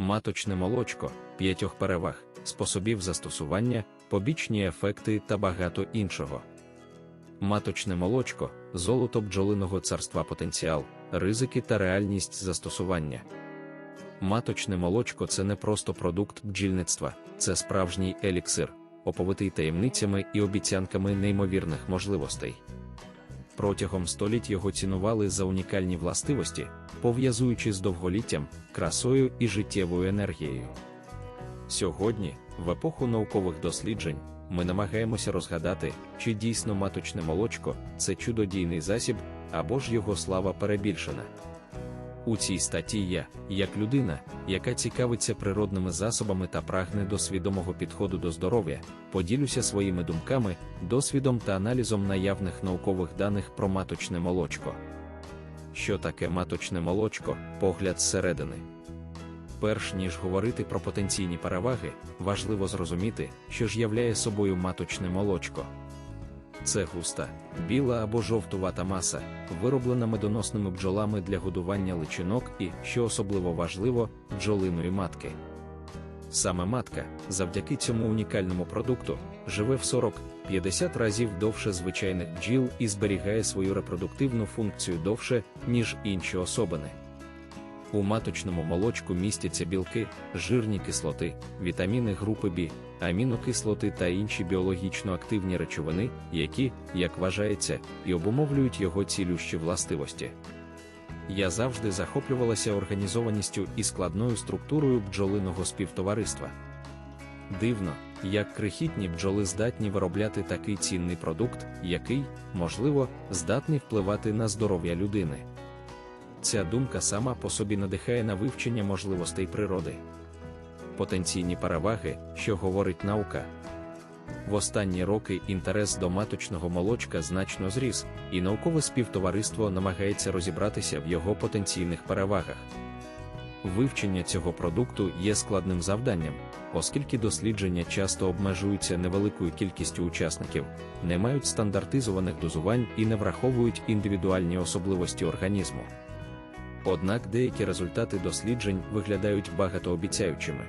маточне молочко, п'ятьох переваг, способів застосування, побічні ефекти та багато іншого. Маточне молочко, золото бджолиного царства потенціал, ризики та реальність застосування. Маточне молочко це не просто продукт бджільництва, це справжній еліксир, оповитий таємницями і обіцянками неймовірних можливостей. Протягом століть його цінували за унікальні властивості, пов'язуючи з довголіттям, красою і життєвою енергією. Сьогодні, в епоху наукових досліджень, ми намагаємося розгадати, чи дійсно маточне молочко це чудодійний засіб, або ж його слава перебільшена. У цій статті я, як людина, яка цікавиться природними засобами та прагне до свідомого підходу до здоров'я, поділюся своїми думками, досвідом та аналізом наявних наукових даних про маточне молочко. Що таке маточне молочко, погляд зсередини. Перш ніж говорити про потенційні переваги, важливо зрозуміти, що ж являє собою маточне молочко. Це густа, біла або жовтувата маса, вироблена медоносними бджолами для годування личинок і, що особливо важливо, бджолиної матки. Саме матка, завдяки цьому унікальному продукту, живе в 40-50 разів довше звичайних бджіл і зберігає свою репродуктивну функцію довше, ніж інші особини. У маточному молочку містяться білки, жирні кислоти, вітаміни групи B, амінокислоти та інші біологічно активні речовини, які, як вважається, і обумовлюють його цілющі властивості. Я завжди захоплювалася організованістю і складною структурою бджолиного співтовариства. Дивно, як крихітні бджоли здатні виробляти такий цінний продукт, який, можливо, здатний впливати на здоров'я людини. Ця думка сама по собі надихає на вивчення можливостей природи. Потенційні переваги, що говорить наука. В останні роки інтерес до маточного молочка значно зріс, і наукове співтовариство намагається розібратися в його потенційних перевагах. Вивчення цього продукту є складним завданням, оскільки дослідження часто обмежуються невеликою кількістю учасників, не мають стандартизованих дозувань і не враховують індивідуальні особливості організму. Однак деякі результати досліджень виглядають багатообіцяючими.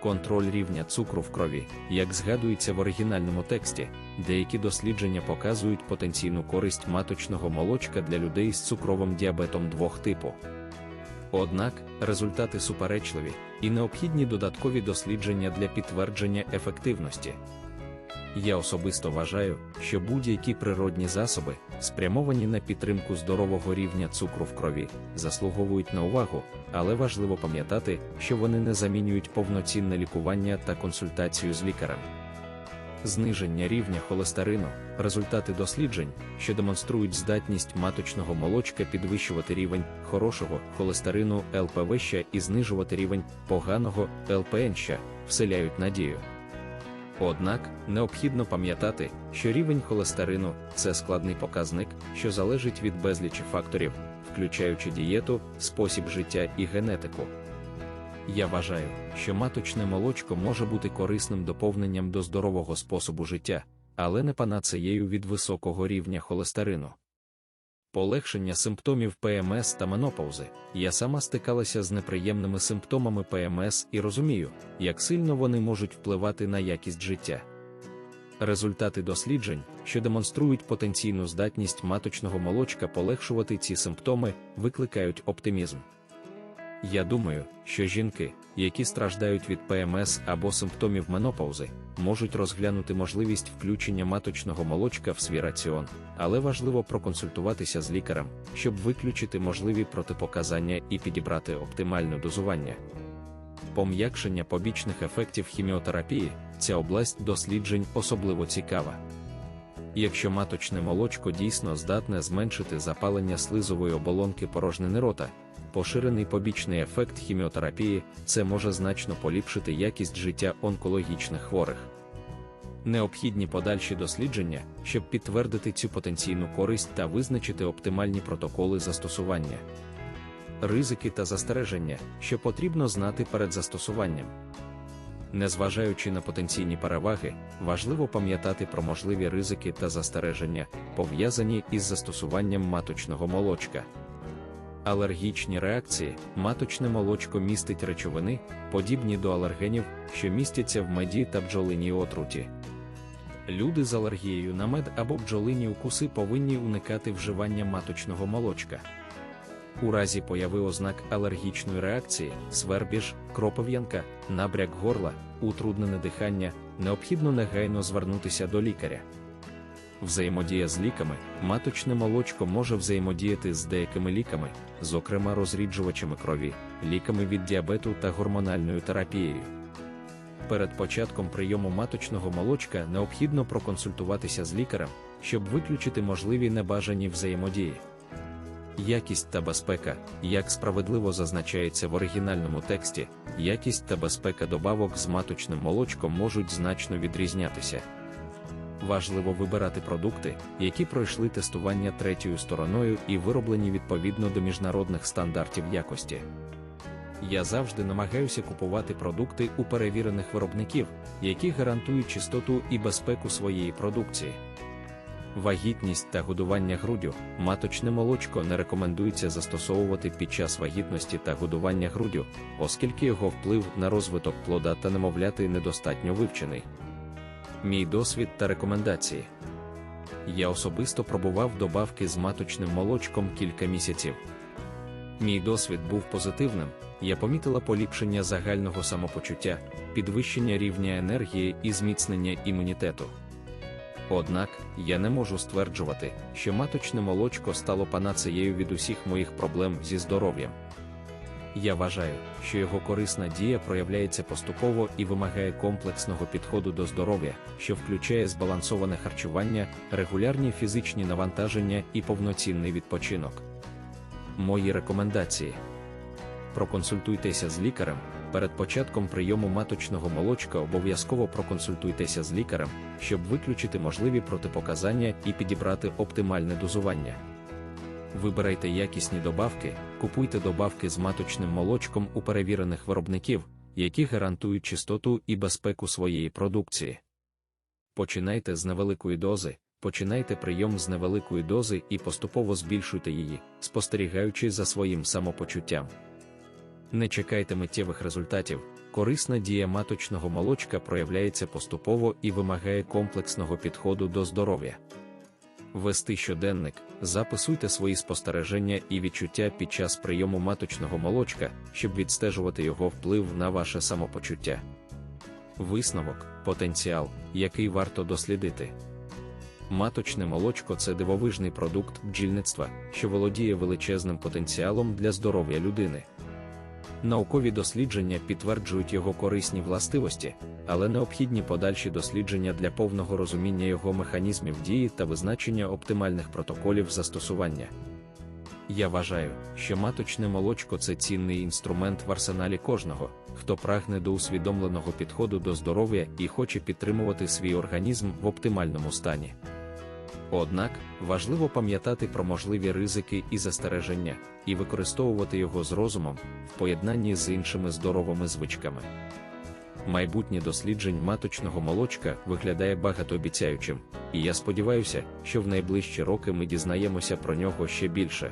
Контроль рівня цукру в крові, як згадується в оригінальному тексті, деякі дослідження показують потенційну користь маточного молочка для людей з цукровим діабетом двох типу. Однак результати суперечливі і необхідні додаткові дослідження для підтвердження ефективності. Я особисто вважаю, що будь-які природні засоби, спрямовані на підтримку здорового рівня цукру в крові, заслуговують на увагу, але важливо пам'ятати, що вони не замінюють повноцінне лікування та консультацію з лікарем. Зниження рівня холестерину, результати досліджень, що демонструють здатність маточного молочка підвищувати рівень хорошого холестерину ЛПВ і знижувати рівень поганого ЛПН, вселяють надію. Однак необхідно пам'ятати, що рівень холестерину це складний показник, що залежить від безлічі факторів, включаючи дієту, спосіб життя і генетику. Я вважаю, що маточне молочко може бути корисним доповненням до здорового способу життя, але не панацеєю від високого рівня холестерину полегшення симптомів ПМС та менопаузи. Я сама стикалася з неприємними симптомами ПМС і розумію, як сильно вони можуть впливати на якість життя. Результати досліджень, що демонструють потенційну здатність маточного молочка полегшувати ці симптоми, викликають оптимізм. Я думаю, що жінки, які страждають від ПМС або симптомів менопаузи, можуть розглянути можливість включення маточного молочка в свій раціон, але важливо проконсультуватися з лікарем, щоб виключити можливі протипоказання і підібрати оптимальне дозування. Пом'якшення побічних ефектів хіміотерапії ця область досліджень особливо цікава. Якщо маточне молочко дійсно здатне зменшити запалення слизової оболонки порожнини рота, поширений побічний ефект хіміотерапії це може значно поліпшити якість життя онкологічних хворих. Необхідні подальші дослідження, щоб підтвердити цю потенційну користь та визначити оптимальні протоколи застосування. Ризики та застереження, що потрібно знати перед застосуванням. Незважаючи на потенційні переваги, важливо пам'ятати про можливі ризики та застереження, пов'язані із застосуванням маточного молочка. Алергічні реакції, маточне молочко містить речовини, подібні до алергенів, що містяться в меді та бджолиній отруті. Люди з алергією на мед або бджолині укуси повинні уникати вживання маточного молочка. У разі появи ознак алергічної реакції, свербіж, кропив'янка, набряк горла, утруднене дихання, необхідно негайно звернутися до лікаря. Взаємодія з ліками, маточне молочко може взаємодіяти з деякими ліками, зокрема розріджувачами крові, ліками від діабету та гормональною терапією. Перед початком прийому маточного молочка необхідно проконсультуватися з лікарем, щоб виключити можливі небажані взаємодії. Якість та безпека, як справедливо зазначається в оригінальному тексті, якість та безпека добавок з маточним молочком можуть значно відрізнятися. Важливо вибирати продукти, які пройшли тестування третьою стороною і вироблені відповідно до міжнародних стандартів якості. Я завжди намагаюся купувати продукти у перевірених виробників, які гарантують чистоту і безпеку своєї продукції. Вагітність та годування груддю, маточне молочко не рекомендується застосовувати під час вагітності та годування груддю, оскільки його вплив на розвиток плода та немовляти недостатньо вивчений. Мій досвід та рекомендації. Я особисто пробував добавки з маточним молочком кілька місяців. Мій досвід був позитивним, я помітила поліпшення загального самопочуття, підвищення рівня енергії і зміцнення імунітету. Однак я не можу стверджувати, що маточне молочко стало панацеєю від усіх моїх проблем зі здоров'ям. Я вважаю, що його корисна дія проявляється поступово і вимагає комплексного підходу до здоров'я, що включає збалансоване харчування, регулярні фізичні навантаження і повноцінний відпочинок. Мої рекомендації: проконсультуйтеся з лікарем. Перед початком прийому маточного молочка обов'язково проконсультуйтеся з лікарем, щоб виключити можливі протипоказання і підібрати оптимальне дозування. Вибирайте якісні добавки, купуйте добавки з маточним молочком у перевірених виробників, які гарантують чистоту і безпеку своєї продукції. Починайте з невеликої дози, починайте прийом з невеликої дози і поступово збільшуйте її, спостерігаючи за своїм самопочуттям. Не чекайте миттєвих результатів, корисна дія маточного молочка проявляється поступово і вимагає комплексного підходу до здоров'я. Вести щоденник, записуйте свої спостереження і відчуття під час прийому маточного молочка, щоб відстежувати його вплив на ваше самопочуття. Висновок потенціал, який варто дослідити. Маточне молочко це дивовижний продукт бджільництва, що володіє величезним потенціалом для здоров'я людини. Наукові дослідження підтверджують його корисні властивості, але необхідні подальші дослідження для повного розуміння його механізмів дії та визначення оптимальних протоколів застосування. Я вважаю, що маточне молочко це цінний інструмент в арсеналі кожного, хто прагне до усвідомленого підходу до здоров'я і хоче підтримувати свій організм в оптимальному стані. Однак важливо пам'ятати про можливі ризики і застереження, і використовувати його з розумом в поєднанні з іншими здоровими звичками. Майбутнє досліджень маточного молочка виглядає багатообіцяючим, і я сподіваюся, що в найближчі роки ми дізнаємося про нього ще більше.